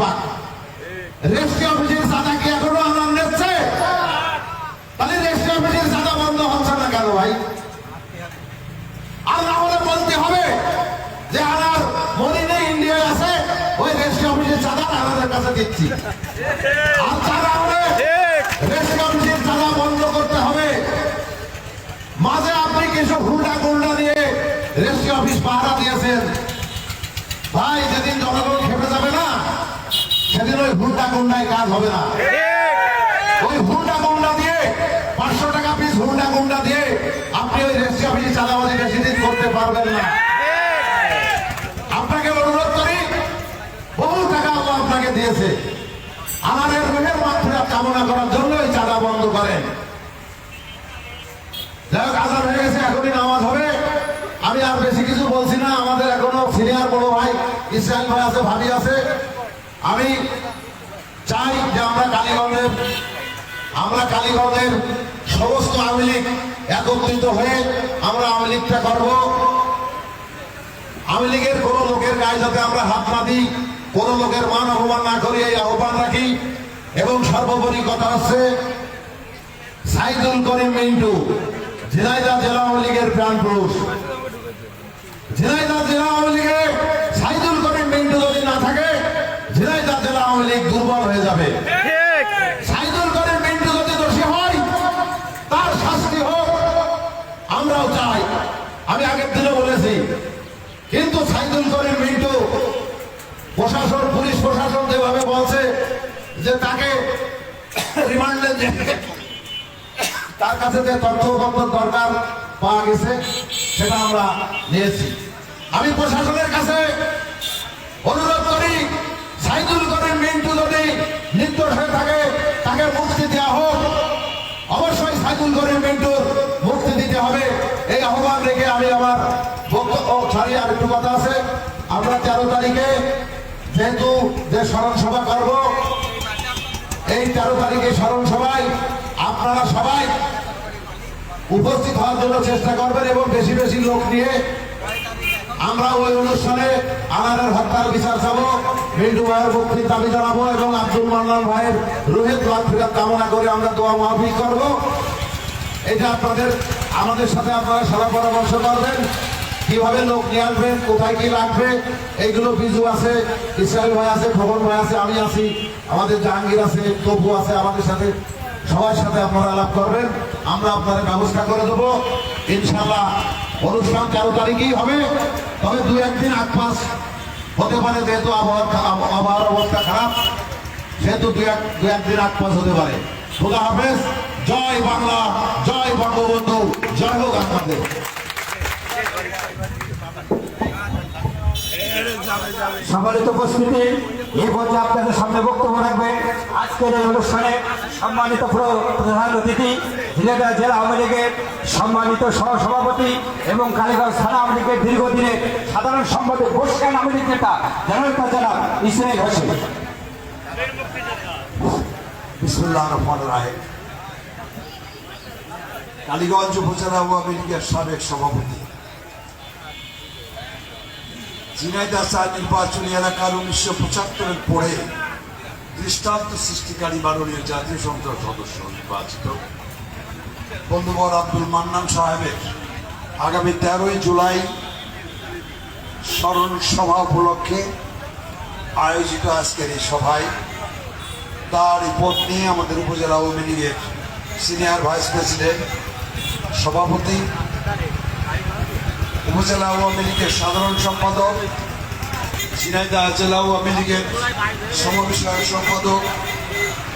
পাক রেজিস্ট্রি অফিসের চাঁদা কি এখনও আনার নিচ্ছে? তাহলে রেজিস্ট্রি অফিসের চাঁদা বন্ধ হচ্ছে না কেন ভাই? আর না বলতে হবে যে আনার মদিনে ইন্ডিয়ায় আছে, ওই রেজিস্ট্রি অফিসের চাঁদা আমাদের কাছে দিচ্ছি। আর চাঁদা হলে রেজিস্ট্রি অফিসের চাঁদা বন্ধ করতে হবে। মাঝে আপনি কিছু হুন্ডা গুন্ডা দিয়ে রেজিস্ট্রি অফিস পাহারা দিয়েছেন ভাই যেদিন জনগণ খেপে যাবে না সেদিন ওই হুন্ডা গুন্ডায় কাজ হবে না। ওই হুন্ডা গুন্ডা দিয়ে পাঁচশো টাকা পিস হুন্ডা গুন্ডা দিয়ে আপনি ওই রেজিস্ট্রি অফিসে চাঁদাবাজি বেশি দিন করতে পারবেন না। আপনাকে অনুরোধ করি বহু টাকা আল্লাহ আপনাকে দিয়েছে। আমাদের রুহের মাত্রা কামনা করার জন্য এই চাঁদা বন্ধ করেন। যাই হোক আজান হয়ে গেছে এখনই নামাজ হবে। আমি আর বেশি কিছু বলছি না আমাদের এখনও সিনিয়র বড় ভাই ইসরায়েল ভাই আছে ভাবি আছে। আমি চাই যে আমরা কালীগঞ্জের আমরা কালীগঞ্জের সমস্ত আওয়ামী লীগ একত্রিত হয়ে আমরা আওয়ামী লীগটা করব। আওয়ামী লীগের কোন লোকের গায়ে যাতে আমরা হাত না দিই, কোন লোকের মান অপমান না করি, এই আহ্বান রাখি। এবং সর্বোপরি কথা হচ্ছে, সাইদুল করিম মিন্টু ঝিনাইদহ জেলা আওয়ামী লীগের প্রাণ পুরুষ। ঝিনাইদহ জেলা আওয়ামী লীগে সাইদুল করিম মিন্টু যদি না থাকে ঝিনাইদহ জেলা আওয়ামী লীগ দুর্বল হয়ে যাবে। সাইদুল করিম মিন্টু যদি দোষী হয় তার শাস্তি হোক আমরাও চাই। আমি আগের দিনে বলেছি কিন্তু সাইদুল করিম মিন্টু প্রশাসন পুলিশ প্রশাসন যেভাবে বলছে যে তাকে রিমান্ডে তার কাছে যে তথ্য দরকার পাওয়া গেছে সেটা আমরা নিয়েছি। আমি প্রশাসনের কাছে অনুরোধ করি সাইদুল করিম মিন্টু যদি নির্দোষ হয়ে থাকে তাকে মুক্তি দেওয়া হোক। অবশ্যই সাইদুল করিম মিন্টুর মুক্তি দিতে হবে। এই আহ্বান রেখে আমি আমার বক্তব্য ছাড়ি আর একটু কথা আছে। আমরা তেরো তারিখে যেহেতু যে স্মরণ সভা করব, এই তেরো তারিখে স্মরণ সভায় আপনারা সবাই উপস্থিত হওয়ার জন্য চেষ্টা করবেন এবং বেশি বেশি লোক নিয়ে আমরা ওই অনুষ্ঠানে আনারের হত্যার বিচার চাবো, মিন্টু ভাইয়ের মুক্তির দাবি জানাব এবং আব্দুল মান্নান ভাইয়ের রোহিত ফিরাত কামনা করে আমরা দোয়া মাহফিল করব। এটা আপনাদের, আমাদের সাথে আপনারা সারা পরামর্শ করবেন, কীভাবে লোক নিয়ে আসবেন, কোথায় কি লাগবে, এইগুলো বিজু আছে ইসরায়েল ভাই আছে খবর ভাই আছে, আমি আছি, আমাদের জাহাঙ্গীর আছে তপু আছে, আমাদের সাথে, সবার সাথে আপনারা আলাপ করবেন, আমরা আপনাদের ব্যবস্থা করে দেবো। ইনশাল্লাহ অনুষ্ঠান তেরো তারিখেই হবে, তবে দু একদিন আগ পাস হতে পারে, যেহেতু আবহাওয়ার আবহাওয়ার অবস্থা খারাপ, সেহেতু দু এক দু একদিন আগ পাস হতে পারে। খোদা হাফেজ, জয় বাংলা, জয় বঙ্গবন্ধু, জয় হোক আপনাদের। সম্মানিত উপস্থিতি, এই পর্যায়ে আপনাদের সামনে বক্তব্য রাখবেন আজকের এই অনুষ্ঠানে সম্মানিত প্রধান অতিথি ঝিলেদা জেলা আওয়ামী লীগের সম্মানিত সহসভাপতি এবং কালীগঞ্জ থানা আওয়ামী লীগের দীর্ঘদিনের সাধারণ সম্পাদক বসকান আওয়ামী লীগ নেতা জনতা জেলা ইসরায়েল হোসেন কালীগঞ্জ উপজেলা আওয়ামী লীগের সাবেক সভাপতি। ঝিনাইদহ চার নির্বাচনী এলাকার উনিশশো পঁচাত্তরের পরে দৃষ্টান্ত সৃষ্টিকারী মাননীয় জাতীয় সংসদ সদস্য নির্বাচিত। বন্ধুবর আব্দুল মান্নান সাহেবের আগামী তেরোই জুলাই স্মরণ সভা উপলক্ষে আয়োজিত আজকের এই সভায় তার রিপোর্ট নিয়ে আমাদের উপজেলা আওয়ামী লীগের সিনিয়র ভাইস প্রেসিডেন্ট, সভাপতি, উপজেলা আওয়ামী লীগের সাধারণ সম্পাদক, ঝিনাইদহ জেলা আওয়ামী লীগের সমবিষয়ক সম্পাদক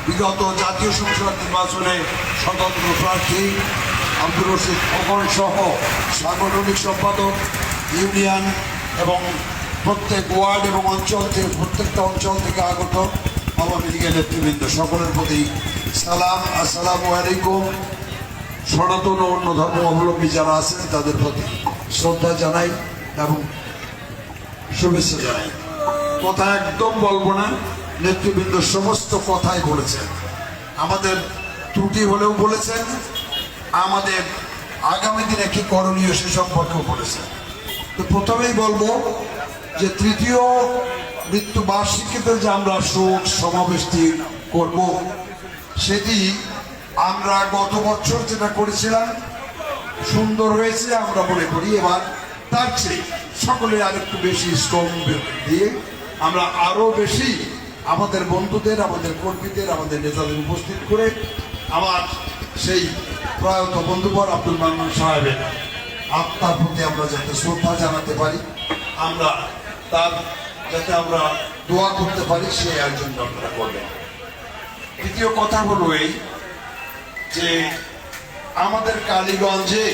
বিগত জাতীয় সংসদ নির্বাচনে স্বতন্ত্র প্রার্থী আব্দুর রশিদ খোকন সহ সাংগঠনিক সম্পাদক, ইউনিয়ন এবং প্রত্যেক ওয়ার্ড এবং অঞ্চল থেকে, প্রত্যেকটা অঞ্চল থেকে আগত আওয়ামী লীগের নেতৃবৃন্দ, সকলের প্রতি সালাম, আসসালামু আলাইকুম। সনাতন ও অন্য ধর্ম অবলম্বী যারা আছেন, তাদের প্রতি শ্রদ্ধা জানাই এবং শুভেচ্ছা জানাই। কথা একদম বলব না। নেতৃবৃন্দ সমস্ত কথাই বলেছেন। আমাদের ত্রুটি হলেও বলেছেন, আমাদের আগামী দিনে কি করণীয় সে সম্পর্কেও বলেছেন। তো প্রথমেই বলব যে তৃতীয় মৃত্যু বার্ষিকীতে যে আমরা শোক সমাবেশটি করব, সেটি আমরা গত বছর যেটা করেছিলাম, সুন্দর হয়েছে আমরা মনে করি, এবার তার চেয়ে সকলে আরেকটু বেশি শ্রম দিয়ে আমরা আরও বেশি আমাদের বন্ধুদের, আমাদের কর্মীদের, আমাদের নেতাদের উপস্থিত করে আমার সেই প্রয়াত বন্ধুবর আব্দুল মান্নান সাহেবের আত্মার প্রতি আমরা যাতে শ্রদ্ধা জানাতে পারি, আমরা তার যাতে আমরা দোয়া করতে পারি সেই আয়োজন আপনারা করবেন। দ্বিতীয় কথা হলো এই যে আমাদের কালীগঞ্জে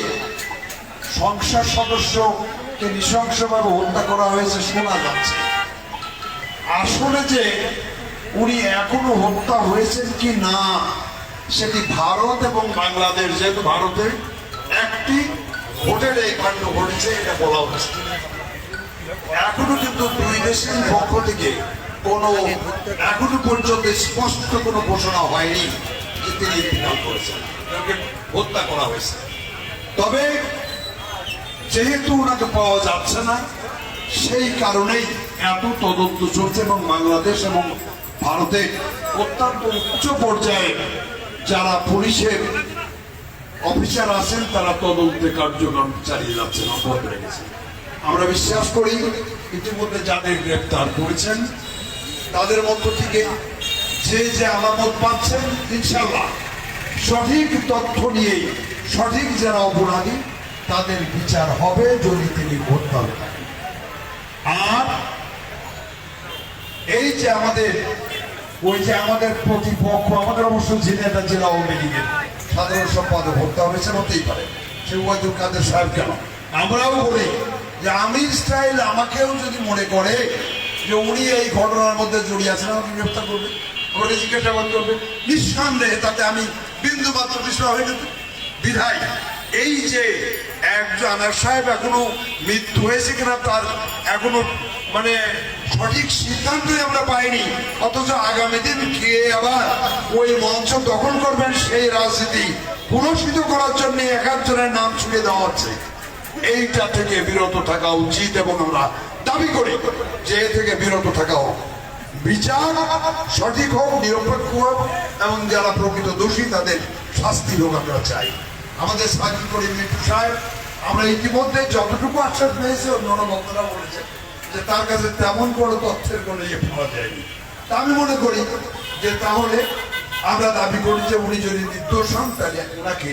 সংসদ সদস্যকে নৃশংসভাবে হত্যা করা হয়েছে, শোনা যাচ্ছে। আসলে যে উনি এখনও হত্যা হয়েছেন কি না, সেটি ভারত এবং বাংলাদেশ, যেহেতু ভারতে একটি হোটেলে কাণ্ড ঘটেছে, এটা বলা হচ্ছে এখনও কিন্তু দুই দেশের পক্ষ থেকে কোনো, এখনও পর্যন্ত স্পষ্ট কোনো ঘোষণা হয়নি যে তিনি ইন্তেকাল করেছেন হত্যা করা হয়েছে। তবে যেহেতু ওনাকে পাওয়া যাচ্ছে না, সেই কারণেই এত তদন্ত চলছে এবং বাংলাদেশ এবং ভারতে অত্যন্ত উচ্চ পর্যায়ে যারা পুলিশের অফিসার আছেন, তারা তদন্তে কার্যক্রম চালিয়ে যাচ্ছেন, অব্যাহত রেখেছেন। আমরা বিশ্বাস করি, ইতিমধ্যে যাদের গ্রেপ্তার করেছেন, তাদের মধ্য থেকে যে যে আলামত পাচ্ছেন ইনশাল্লাহ সঠিক তথ্য নিয়ে সঠিক যারা অপরাধী, তাদের বিচার হবে যদি তিনি হত্যা থাকেন আর এই যে আমাদের, ওই যে আমাদের প্রতিপক্ষ, আমাদের অবশ্য ঝিনাইদা জেলা আওয়ামী লীগের সাধারণ সম্পাদক হত্যা হয়েছে, হতেই পারে। সে ওয়াজুল কাদের সাহেব কেন? আমরাও বলি যে আমির স্টাইল আমাকেও যদি মনে করে যে উনি এই ঘটনার মধ্যে জড়িয়ে আছেন, আমাকে গ্রেপ্তার করবে, আমাকে জিজ্ঞাসাবাদ করবে নিঃসন্দেহে তাতে আমি বিন্দু মাত্র বিষয় হয়ে যেত বিধায় এই যে একজন আনার সাহেব এখনও মৃত্যু হয়েছে কিনা তার এখনও মানে সঠিক সিদ্ধান্তই আমরা পাইনি। অথচ আগামী দিন কে আবার ওই মঞ্চ দখল করবেন সেই রাজনীতি পুরস্কৃত করার জন্য এক একজনের নাম ছুড়ে দেওয়া হচ্ছে। এইটা থেকে বিরত থাকা উচিত এবং আমরা দাবি করি যে এ থেকে বিরত থাকা হোক। বিচার সঠিক হোক, নিরপেক্ষ হোক এবং যারা প্রকৃত দোষী তাদের শাস্তি হোক আমরা চাই। আমাদের সাকিব করিম মিঠু সাহেব আমরা ইতিমধ্যে যতটুকু আশ্বাস পেয়েছি অন্যান্য বক্তারা বলেছেন যে তার কাছে তেমন কোনো তথ্যের কোনো ইয়ে পাওয়া যায়নি। তা আমি মনে করি যে তাহলে আমরা দাবি করি যে উনি যদি নির্দোষ হন, তাহলে ওনাকে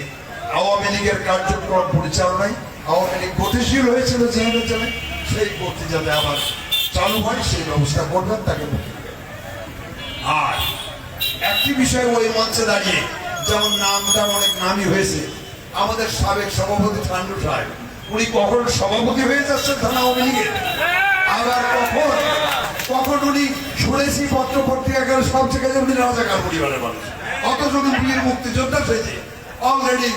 আওয়ামী লীগের কার্যক্রম পরিচালনায় আওয়ামী লীগ গতিশীল হয়েছিল যে চলে সেই গতি যাতে আবার চালু হয়, সেই ব্যবস্থা করবেন, তাকে আর একটি বিষয় ওই মঞ্চে দাঁড়িয়ে, যেমন নামটা অনেক নামই হয়েছে আমাদের সাবেক সভাপতি ঠান্ডু সাহেব, উনি কখন সভাপতি হয়ে যাচ্ছেন থানা আওয়ামী লীগের আবার কখন? কখন উনি শুনেছি পত্র পত্রিকা সব জায়গায় উনি রাজাকার পরিবারের মানুষ। অথচ উনি বীর মুক্তিযোদ্ধা সেজে অলরেডি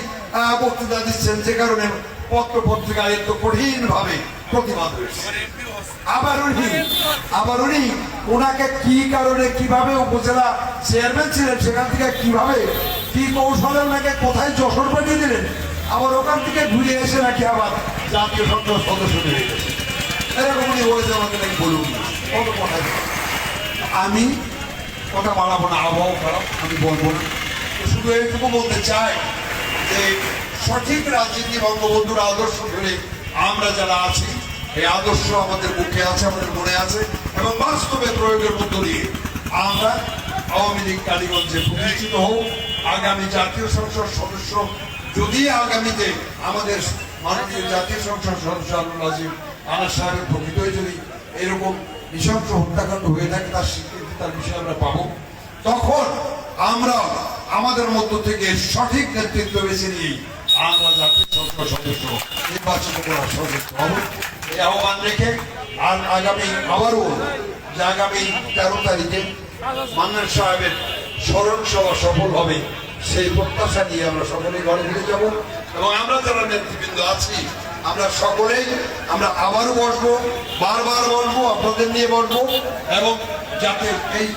বক্তৃতা দিচ্ছেন যে কারণে পত্র পত্রিকায় এত কঠিন ভাবে প্রতিবাদ হয়েছে। আবার উনি আবার উনি ওনাকে কি কারণে, কীভাবে উপজেলা চেয়ারম্যান ছিলেন, সেখান থেকে কীভাবে কি কৌশলে ওনাকে কোথায় যশোর পাঠিয়ে দিলেন? আবার ওখান থেকে ঘুরে এসে নাকি আবার জাতীয় সংসদ সদস্য হয়ে গেছে। এরকম উনি বলেছে আমাকে নাকি বলুন কত কথা আমি কথা বাড়াবো না, আবহাওয়া খারাপ, আমি বলব না। শুধু এইটুকু বলতে চাই যে সঠিক রাজনীতি বঙ্গবন্ধুর আদর্শ ধরে আমরা যারা আছি, এই আদর্শ আমাদের মুখে আছে, আমাদের মনে আছে, এবং বাস্তবে প্রয়োগের মধ্য দিয়ে আমরা আওয়ামী লীগ কালীগঞ্জে প্রতিষ্ঠিত হোক, আগামী জাতীয় সংসদ সদস্য, যদি আগামীতে আমাদের মাননীয় জাতীয় সংসদ সদস্য আব্দুল আজিম আনাস সাহেবের প্রকৃতই যদি এরকম নৃশংস হত্যাকাণ্ড হয়ে থাকে, তার স্বীকৃতি, তার বিষয়ে আমরা পাবো, তখন আমরা আমাদের মধ্য থেকে সঠিক নেতৃত্ব বেছে নিয়ে আমরা জাতীয় সংসদ সদস্য নির্বাচিত করার সদস্য হব। এই আহ্বান রেখে আর আগামী, আবারও যে আগামী তেরো তারিখে মান্নান সাহেবের স্মরণ সভা সফল হবে, সেই প্রত্যাশা নিয়ে আমরা সকলেই ঘরে ফিরে যাব। এবং আমরা যারা নেতৃবৃন্দ আছি, আমরা সকলেই, আমরা আবারও বসবো, বারবার বসবো, আপনাদের নিয়ে বসবো, এবং যাতে এই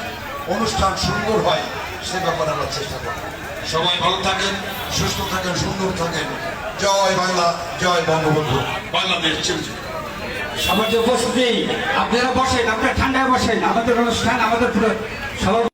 অনুষ্ঠান সুন্দর হয়, সে ব্যাপারে আমরা চেষ্টা করব। সবাই ভালো থাকেন, সুস্থ থাকেন, সুন্দর থাকেন। জয় বাংলা, জয় বঙ্গবন্ধু। বাংলাদেশ চিরচির সবার যে উপস্থিতি আপনারা বসেন আপনারা ঠান্ডায় বসেন আমাদের অনুষ্ঠান আমাদের সবার